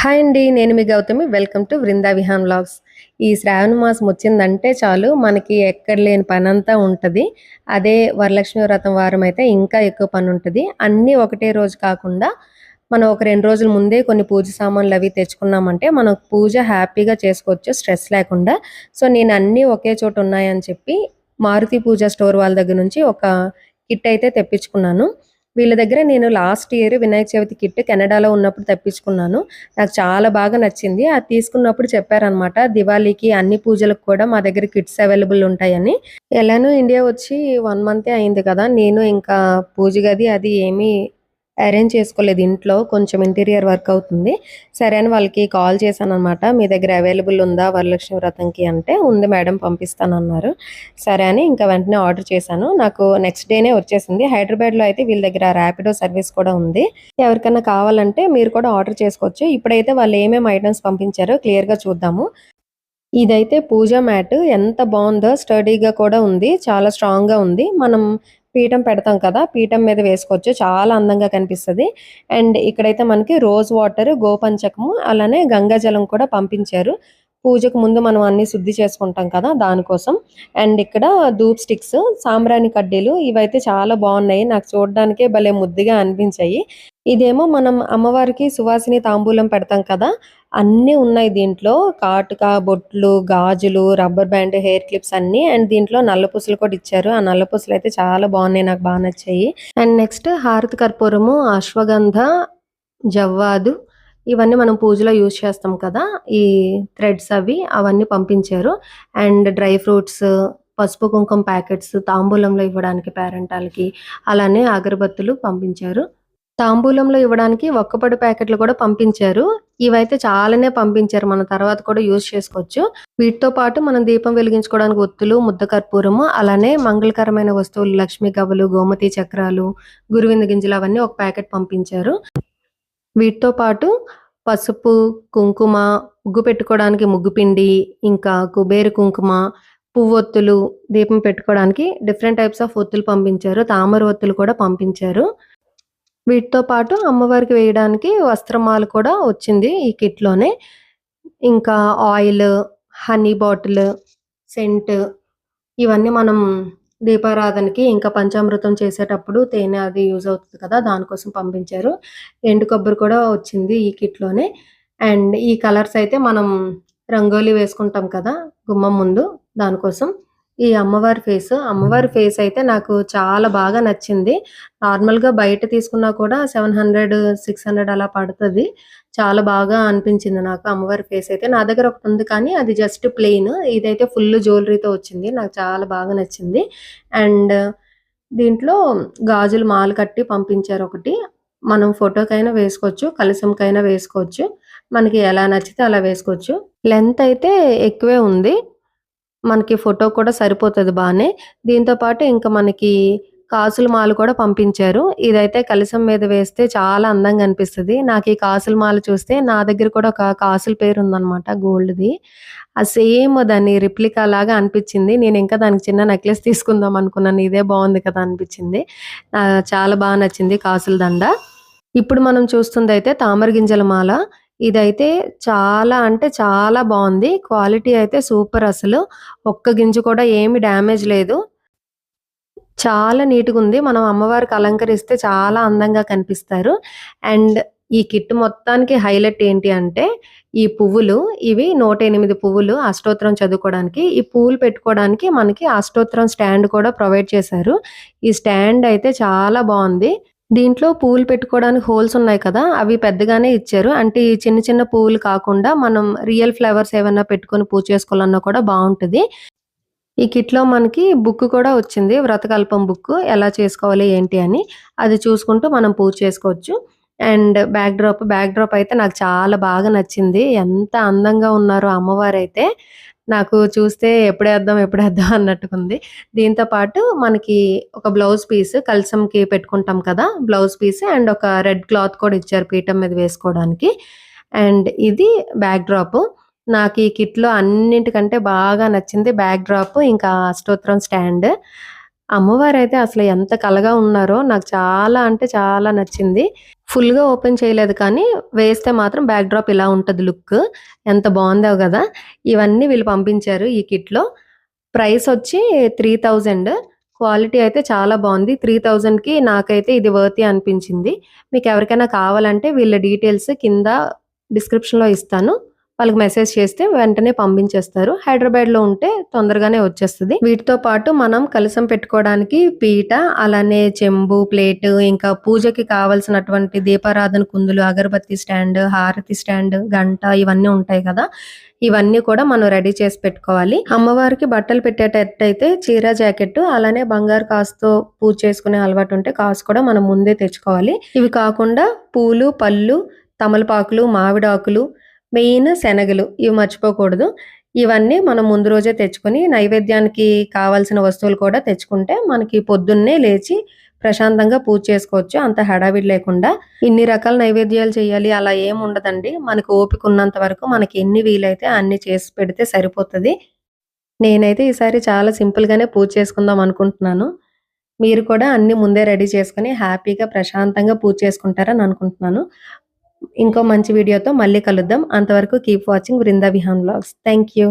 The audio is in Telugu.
హాయ్ అండి నేను మీ Gautami. Welcome to Vrinda Vihaan vlogs ఈ శ్రావణ మాసం వచ్చిందంటే చాలు మనకి ఎక్కడ లేని పని అంతా ఉంటుంది. అదే వరలక్ష్మి వ్రతం వారం అయితే ఇంకా ఎక్కువ పని ఉంటుంది. అన్నీ ఒకటే రోజు కాకుండా మనం ఒక రెండు రోజుల ముందే కొన్ని పూజ సామాన్లు అవి తెచ్చుకున్నామంటే మనం పూజ హ్యాపీగా చేసుకోవచ్చు స్ట్రెస్ లేకుండా. సో నేను అన్నీ ఒకే చోట ఉన్నాయని చెప్పి మారుతి పూజ స్టోర్ వాళ్ళ దగ్గర నుంచి ఒక కిట్ అయితే తెప్పించుకున్నాను. వీళ్ళ దగ్గర నేను last year Vinayaka Chavithi kit కెనడాలో ఉన్నప్పుడు తెప్పించుకున్నాను. నాకు చాలా బాగా నచ్చింది. అది తీసుకున్నప్పుడు చెప్పారనమాట దివాళీకి అన్ని పూజలకు కూడా మా దగ్గర కిట్స్ అవైలబుల్ ఉంటాయని. ఎలానో ఇండియా వచ్చి వన్ మంతే అయింది కదా. నేను ఇంకా పూజ గది అది ఏమీ అరేంజ్ చేసుకోలేదు. ఇంట్లో కొంచెం ఇంటీరియర్ వర్క్ అవుతుంది. సరే అని వాళ్ళకి కాల్ చేశాను అనమాట మీ దగ్గర అవైలబుల్ ఉందా వరలక్ష్మి వ్రతంకి? అంటే ఉంది మేడం పంపిస్తానన్నారు. సరే అని ఇంకా వెంటనే ఆర్డర్ చేశాను. నాకు నెక్స్ట్ డేనే వచ్చేసింది. హైదరాబాద్లో అయితే వీళ్ళ దగ్గర ర్యాపిడో సర్వీస్ కూడా ఉంది. ఎవరికైనా కావాలంటే మీరు కూడా ఆర్డర్ చేసుకోవచ్చు. ఇప్పుడైతే వాళ్ళు ఏమేమి ఐటమ్స్ పంపించారో క్లియర్గా చూద్దాము. ఇదైతే పూజ మ్యాట్. ఎంత బాగుందో స్టడీగా కూడా ఉంది. చాలా స్ట్రాంగ్గా ఉంది. మనం పీఠం పెడతాం కదా పీఠం మీద వేసుకోవచ్చు. చాలా అందంగా కనిపిస్తుంది. అండ్ ఇక్కడైతే మనకి రోజ్ వాటర్ గోపంచకము అలానే గంగాజలం కూడా పంపించారు. పూజకు ముందు మనం అన్ని శుద్ధి చేసుకుంటాం కదా దానికోసం. అండ్ ఇక్కడ ధూప్ స్టిక్స్ సాంబ్రాణి కడ్డీలు ఇవైతే చాలా బాగున్నాయి. నాకు చూడడానికే భలే ముద్దుగా అనిపించాయి. ఇదేమో మనం అమ్మవారికి సువాసిని తాంబూలం పెడతాం కదా అన్నీ ఉన్నాయి దీంట్లో. కాటుక బొట్లు గాజులు రబ్బర్ బ్యాండ్ హెయిర్ క్లిప్స్ అన్ని. అండ్ దీంట్లో నల్లపూసలు కూడా ఇచ్చారు. ఆ నల్లపూసలు అయితే చాలా బాగున్నాయి నాకు బాగా నచ్చాయి. అండ్ నెక్స్ట్ హారతి కర్పూరము అశ్వగంధ జవ్వాదు ఇవన్నీ మనం పూజలో యూజ్ చేస్తాం కదా ఈ థ్రెడ్స్ అవి అవన్నీ పంపించారు. అండ్ డ్రై ఫ్రూట్స్ పసుపు కుంకుమ ప్యాకెట్స్ తాంబూలంలో ఇవ్వడానికి పేరెంటాలకి అలానే అగరబత్తులు పంపించారు. తాంబూలంలో ఇవ్వడానికి ఒక్కపడి ప్యాకెట్లు కూడా పంపించారు. ఇవైతే చాలానే పంపించారు. మన తర్వాత కూడా యూజ్ చేసుకోవచ్చు. వీటితో పాటు మనం దీపం వెలిగించుకోవడానికి ఒత్తులు ముద్ద కర్పూరము అలానే మంగళకరమైన వస్తువులు లక్ష్మీ గవ్వలు గోమతి చక్రాలు గురువింద గింజలు అవన్నీ ఒక ప్యాకెట్ పంపించారు. వీటితో పాటు పసుపు కుంకుమ ముగ్గు పెట్టుకోవడానికి ముగ్గుపిండి ఇంకా కుబేరు కుంకుమ పువ్వొత్తులు దీపం పెట్టుకోవడానికి డిఫరెంట్ టైప్స్ ఆఫ్ ఒత్తులు పంపించారు. తామర ఒత్తులు కూడా పంపించారు. వీటితో పాటు అమ్మవారికి వేయడానికి వస్త్రమాలు కూడా వచ్చింది ఈ కిట్లోనే. ఇంకా ఆయిల్ హనీ బాటిల్ సెంట్ ఇవన్నీ మనం దీపారాధనకి ఇంకా పంచామృతం చేసేటప్పుడు తేనె అది యూజ్ అవుతుంది కదా దానికోసం పంపించారు. ఎండు కొబ్బరి కూడా వచ్చింది ఈ కిట్లోనే. అండ్ ఈ కలర్స్ అయితే మనం రంగోలీ వేసుకుంటాం కదా గుమ్మం ముందు దానికోసం. ఈ అమ్మవారి ఫేస్. అమ్మవారి ఫేస్ అయితే నాకు చాలా బాగా నచ్చింది. నార్మల్గా బయట తీసుకున్నా కూడా సెవెన్ హండ్రెడ్ సిక్స్ హండ్రెడ్ అలా పడుతుంది. చాలా బాగా అనిపించింది నాకు అమ్మవారి ఫేస్ అయితే. నా దగ్గర ఒకటి ఉంది కానీ అది జస్ట్ ప్లెయిన్. ఇదైతే ఫుల్ జ్యువెలరీతో వచ్చింది. నాకు చాలా బాగా నచ్చింది. అండ్ దీంట్లో గాజులు మాల కట్టి పంపించారు ఒకటి. మనం ఫోటోకైనా వేసుకోవచ్చు కలసంకైనా వేసుకోవచ్చు. మనకి ఎలా నచ్చితే అలా వేసుకోవచ్చు. లెంత్ అయితే ఎక్కువే ఉంది. మనకి ఫోటో కూడా సరిపోతుంది బాగానే దీంతో పాటు ఇంకా మనకి కాసుల మాల కూడా పంపించారు. ఇదైతే కలసం మీద వేస్తే చాలా అందంగా అనిపిస్తుంది. నాకు ఈ కాసుల మాల చూస్తే నా దగ్గర కూడా ఒక కాసుల పేరు ఉందన్నమాట గోల్డ్ది. ఆ సేమ్ దాన్ని రిప్లికా లాగా అనిపించింది. నేను ఇంకా దానికి చిన్న నెక్లెస్ తీసుకుందాం అనుకున్నాను. ఇదే బాగుంది కదా అనిపించింది. చాలా బాగా నచ్చింది కాసుల దండ. ఇప్పుడు మనం చూస్తుంది అయితే తామర గింజల మాల. ఇదైతే చాలా అంటే చాలా బాగుంది. క్వాలిటీ అయితే సూపర్ అసలు. ఒక్క గింజ కూడా ఏమి డ్యామేజ్ లేదు. చాలా నీట్గా ఉంది మనం అమ్మవారికి అలంకరిస్తే చాలా అందంగా కనిపిస్తారు. అండ్ ఈ కిట్ మొత్తానికి హైలైట్ ఏంటి అంటే ఈ పువ్వులు ఇవి నూట ఎనిమిది పువ్వులు అష్టోత్తరం చదువుకోవడానికి ఈ పువ్వులు పెట్టుకోవడానికి మనకి అష్టోత్తరం స్టాండ్ కూడా ప్రొవైడ్ చేశారు. ఈ స్టాండ్ అయితే చాలా బాగుంది. దీంట్లో పువ్వులు పెట్టుకోవడానికి హోల్స్ ఉన్నాయి కదా అవి పెద్దగానే ఇచ్చారు. అంటే ఈ చిన్న చిన్న పువ్వులు కాకుండా మనం రియల్ ఫ్లవర్స్ ఏమైనా పెట్టుకొని పూజ చేసుకోవాలన్నా కూడా బాగుంటుంది. ఈ కిట్లో మనకి బుక్ కూడా వచ్చింది వ్రతకల్పం బుక్. ఎలా చేసుకోవాలి ఏంటి అని. అది చూసుకుంటూ మనం పూజ చేసుకోవచ్చు. And backdrop backdrop అయితే నాకు చాలా బాగా నచ్చింది. ఎంత అందంగా ఉన్నారో అమ్మవారు అయితే నాకు చూస్తే ఎప్పుడేద్దాం ఎప్పుడేద్దాం అన్నట్టుకుంది. దీంతో పాటు మనకి ఒక బ్లౌజ్ పీస్ కలసంకి పెట్టుకుంటాం కదా బ్లౌజ్ పీస్ అండ్ ఒక రెడ్ క్లాత్ కూడా ఇచ్చారు పీఠం మీద వేసుకోవడానికి. అండ్ ఇది బ్యాక్ డ్రాప్ నాకు ఈ కిట్లో అన్నింటికంటే బాగా నచ్చింది బ్యాక్ డ్రాప్ ఇంకా అష్టోత్తరం స్టాండ్. అమ్మవారు అయితే అసలు ఎంత కలగా ఉన్నారో నాకు చాలా అంటే చాలా నచ్చింది. ఫుల్‌గా ఓపెన్ చేయలేదు కానీ, వేస్తే మాత్రం బ్యాక్ డ్రాప్ ఇలా ఉంటుంది లుక్. ఎంత బాగుందో కదా ఇవన్నీ వీళ్ళు పంపించారు ఈ కిట్‌లో. ప్రైస్ వచ్చి 3000 క్వాలిటీ అయితే చాలా బాగుంది త్రీ థౌజండ్కి నాకైతే ఇది వర్తి అనిపించింది. మీకు ఎవరికైనా కావాలంటే వీళ్ళ డీటెయిల్స్ కింద డిస్క్రిప్షన్‌లో ఇస్తాను. వాళ్ళకి మెసేజ్ చేస్తే వెంటనే పంపించేస్తారు. హైదరాబాద్‌లో ఉంటే తొందరగానే వచ్చేస్తుంది వీటితో పాటు మనం కలసం పెట్టుకోవడానికి పీట, అలానే చెంబు, ప్లేటు, ఇంకా పూజకి కావలసినటువంటి దీపారాధన కుందులు, అగరబత్తి స్టాండ్, హారతి స్టాండ్, గంట ఇవన్నీ ఉంటాయి కదా! ఇవన్నీ కూడా మనం రెడీ చేసి పెట్టుకోవాలి. అమ్మవారికి బట్టలు పెట్టేటట్టయితే చీర, జాకెట్టు అలానే బంగారు కాసుతో పూజ చేసుకునే అలవాటు ఉంటే కాసు కూడా మనం ముందే తెచ్చుకోవాలి. ఇవి కాకుండా పూలు, పళ్ళు, తమలపాకులు, మావిడాకులు, మెయిన్ శనగలు ఇవి మర్చిపోకూడదు. ఇవన్నీ మనం ముందు రోజే తెచ్చుకొని నైవేద్యానికి కావాల్సిన వస్తువులు కూడా తెచ్చుకుంటే మనకి పొద్దున్నే లేచి ప్రశాంతంగా పూజ చేసుకోవచ్చు. అంత హడావిడి లేకుండా. ఇన్ని రకాల నైవేద్యాలు చేయాలి అలా ఏమి ఉండదండి. మనకు ఓపిక ఉన్నంత వరకు మనకి ఎన్ని వీలైతే అన్ని చేసి పెడితే సరిపోతుంది నేనైతే ఈసారి చాలా సింపుల్‌గానే పూజ చేసుకుందాం అనుకుంటున్నాను. మీరు కూడా అన్ని ముందే రెడీ చేసుకొని హ్యాపీగా ప్రశాంతంగా పూజ చేసుకుంటారని అనుకుంటున్నాను. ఇంకో మంచి వీడియోతో మళ్ళీ కలుద్దాం. అంతవరకు keep watching Vrinda Vihaan vlogs thank you.